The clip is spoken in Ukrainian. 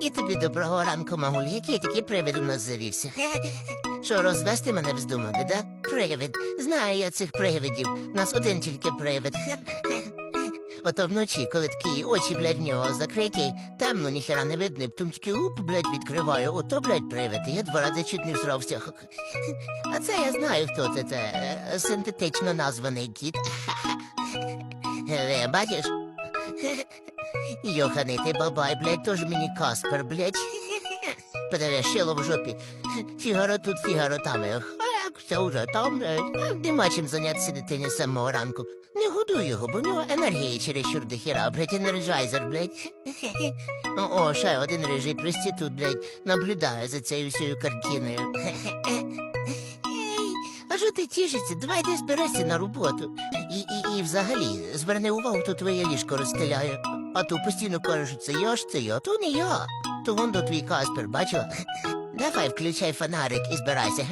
І тобі доброго ранку, мамуль. Який такий привид у нас завівся? Що, розвести мене вздумали, да? Привид. Знаю я цих привидів. Нас один тільки привид. Ото вночі, коли такі очі, блядь, в нього закриті, темно, ніхера не видно, потім тільки уп, блядь, відкриваю, ото, блядь, привид. Я два рази чуть не всрався. А це я знаю, хто це, це е, синтетично названий кіт. Е, Бачиш? Йоханий ти бабай, блядь, тож мені Каспер, блядь. Подивись, в жопі. Фігаро тут, фігаро там. Як все вже там, блядь. Нема чим зайнятися дитині з самого ранку. Не годуй його, бо в нього енергії чересчур до хіра, блядь, енерджайзер, блядь. О, ще один рижий проститут, блядь, наблюдає за цією всією картиною. А що ти тішишся? Давай ти збирайся на роботу. І, і, і взагалі, зверни увагу, то твоє ліжко розстеляє. А то постійно кажеш, що це я ж це я, то не я. То вон до твій Каспер, бачила? Давай включай фонарик і збирайся.